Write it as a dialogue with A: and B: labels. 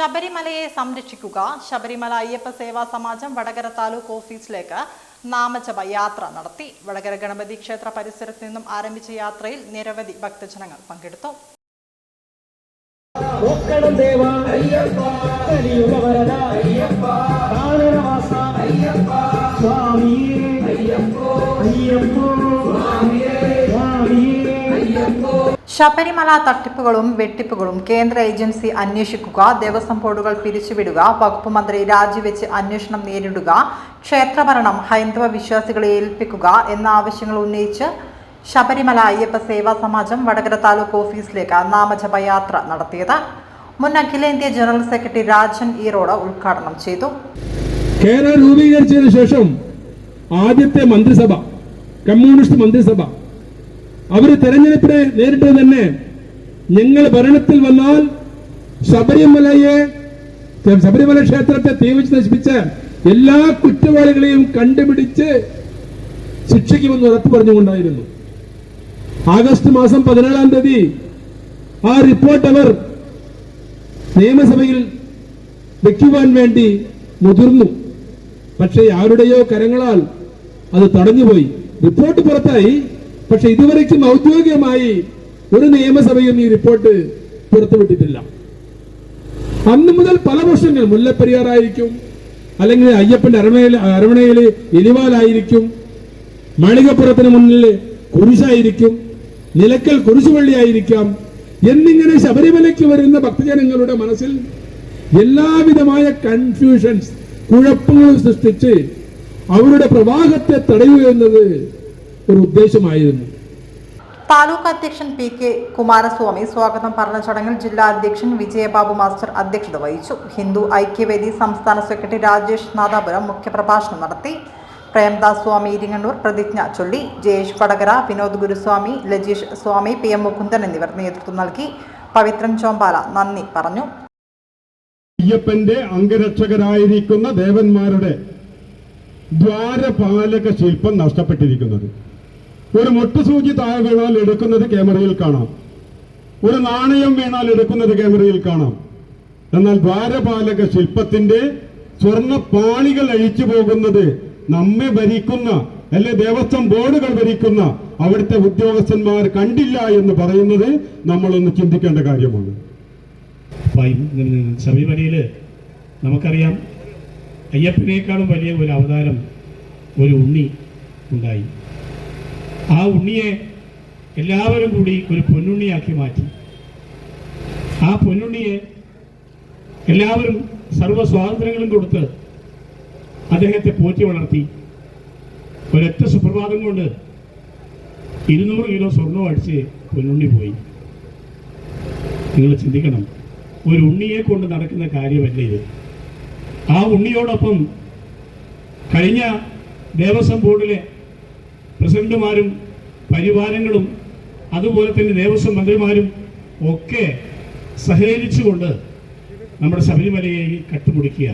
A: ശബരിമലയെ സംരക്ഷിക്കുക. ശബരിമല അയ്യപ്പ സേവാ സമാജം വടകര താലൂക്ക് ഓഫീസിലേക്ക് നാമജപ യാത്ര നടത്തി. വടകര ഗണപതി ക്ഷേത്ര പരിസരത്ത് നിന്നും ആരംഭിച്ച യാത്രയിൽ നിരവധി ഭക്തജനങ്ങൾ പങ്കെടുത്തു.
B: ദേവ അയ്യപ്പ
A: ശബരിമല തട്ടിപ്പുകളും വെട്ടിപ്പുകളും കേന്ദ്ര ഏജൻസി അന്വേഷിക്കുക ദേവസ്വം ബോർഡുകൾ പിരിച്ചുവിടുക വകുപ്പ് മന്ത്രി രാജിവെച്ച് അന്വേഷണം നേരിടുക ക്ഷേത്രഭരണം ഹൈന്ദവ വിശ്വാസികളെ ഏൽപ്പിക്കുക എന്ന ആവശ്യങ്ങൾ ഉന്നയിച്ച് ശബരിമല അയ്യപ്പ സേവാ സമാജം വടകര താലൂക്ക് ഓഫീസിലേക്ക് നാമജപയാത്ര നടത്തിയത്. മുൻ അഖിലേന്ത്യാ ജനറൽ സെക്രട്ടറി രാജൻ ഈറോഡ് ഉദ്ഘാടനം ചെയ്തു.
C: കേരള രൂപീകരിച്ചതിന് ശേഷം ആദ്യത്തെ മന്ത്രിസഭ കമ്മ്യൂണിസ്റ്റ് മന്ത്രിസഭ അവർ തെരഞ്ഞെടുപ്പിനെ നേരിട്ട് തന്നെ ഞങ്ങൾ ഭരണത്തിൽ വന്നാൽ ശബരിമലയെ ശബരിമല ക്ഷേത്രത്തെ തീവച്ച് നശിപ്പിച്ച എല്ലാ കുറ്റവാളികളെയും കണ്ടുപിടിച്ച് ശിക്ഷിക്കുമെന്ന് ഉറപ്പ് പറഞ്ഞുകൊണ്ടായിരുന്നു. ആഗസ്റ്റ് മാസം പതിനേഴാം തീയതി ആ റിപ്പോർട്ട് അവർ നിയമസഭയിൽ വെക്കുവാൻ വേണ്ടി മുതിർന്നു. പക്ഷേ ആരുടെയോ കരങ്ങളാൽ അത് തടഞ്ഞുപോയി. റിപ്പോർട്ട് പുറത്തായി. പക്ഷെ ഇതുവരേക്കും ഔദ്യോഗികമായി ഒരു നിയമസഭയും ഈ റിപ്പോർട്ട് പുറത്തുവിട്ടിട്ടില്ല. അന്ന് മുതൽ പല വർഷങ്ങൾ മുല്ലപ്പെരിയാറായിരിക്കും അല്ലെങ്കിൽ അയ്യപ്പന്റെ അരമണയിൽ അരമണയിലെ എലിവാലായിരിക്കും മാളികപ്പുറത്തിന് മുന്നിൽ കുരിശായിരിക്കും നിലക്കൽ കുരിശുപള്ളിയായിരിക്കാം എന്നിങ്ങനെ ശബരിമലയ്ക്ക് വരുന്ന ഭക്തജനങ്ങളുടെ മനസ്സിൽ എല്ലാവിധമായ കൺഫ്യൂഷൻസ് കുഴപ്പങ്ങൾ സൃഷ്ടിച്ച് അവരുടെ പ്രവാഹത്തെ തടയുക എന്നത് ഒരു ഉദ്ദേശമായിരുന്നു.
A: താലൂക്ക് അധ്യക്ഷൻ പി കെ കുമാരസ്വാമി സ്വാഗതം പറഞ്ഞ ചടങ്ങിൽ ജില്ലാ അധ്യക്ഷൻ വിജയബാബു മാസ്റ്റർ അധ്യക്ഷത വഹിച്ചു. ഹിന്ദു ഐക്യവേദി സംസ്ഥാന സെക്രട്ടറി രാജേഷ് നാദാപുരം മുഖ്യപ്രഭാഷണം നടത്തി. പ്രേംദാസ് സ്വാമി ഇരിങ്ങണ്ണൂർ പ്രതിജ്ഞ ചൊല്ലി. ജയേഷ് വടകര വിനോദ് ഗുരുസ്വാമി ലജീഷ് സ്വാമി പി എം മുകുന്ദൻ എന്നിവർ നേതൃത്വം നൽകി. പവിത്രൻ ചോമ്പാല നന്ദി പറഞ്ഞു.
C: അയ്യപ്പന്റെ അംഗരക്ഷകരായിരിക്കുന്ന ദേവന്മാരുടെ ദ്വാരപാലക ശില്പം നഷ്ടപ്പെട്ടിരിക്കുന്നത്. ഒരു മുട്ടുസൂചി താഴെ വീണാൽ എടുക്കുന്നത് ക്യാമറയിൽ കാണാം. ഒരു നാണയം വീണാൽ എടുക്കുന്നത് ക്യാമറയിൽ കാണാം. എന്നാൽ ദ്വാരപാലക ശില്പത്തിന്റെ സ്വർണ പാളികൾ അഴിച്ചു പോകുന്നത് നമ്മെ ഭരിക്കുന്ന അല്ലെ ദേവസ്വം ബോർഡുകൾ ഭരിക്കുന്ന അവിടുത്തെ ഉദ്യോഗസ്ഥന്മാർ കണ്ടില്ല എന്ന് പറയുന്നത് നമ്മളൊന്ന് ചിന്തിക്കേണ്ട കാര്യമാണ്.
D: ശബരിമലയിൽ നമുക്കറിയാം അയ്യപ്പനേക്കാളും വലിയ ഒരു അവതാരം ഒരു ഉണ്ണി ഉണ്ടായി. ആ ഉണ്ണിയെ എല്ലാവരും കൂടി ഒരു പൊന്നുണ്ണിയാക്കി മാറ്റി. ആ പൊന്നുണ്ണിയെ എല്ലാവരും സർവ സ്വാതന്ത്ര്യങ്ങളും കൊടുത്ത് അദ്ദേഹത്തെ പോറ്റി വളർത്തി. ഒരൊറ്റ സുപ്രഭാതം കൊണ്ട് ഇരുന്നൂറ് കിലോ സ്വർണം അടിച്ച് പൊന്നുണ്ണി പോയി. നിങ്ങൾ ചിന്തിക്കണം ഒരു ഉണ്ണിയെ കൊണ്ട് നടക്കുന്ന കാര്യമല്ല ഇത്? ആ ഉണ്ണിയോടൊപ്പം കഴിഞ്ഞ ദേവസ്വം ബോർഡിലെ പ്രസിഡന്റുമാരും പരിവാരങ്ങളും അതുപോലെ തന്നെ ദേവസ്വം മന്ത്രിമാരും ഒക്കെ സഹകരിച്ചുകൊണ്ട് നമ്മുടെ ശബരിമലയെ കട്ടുമുടിക്കുക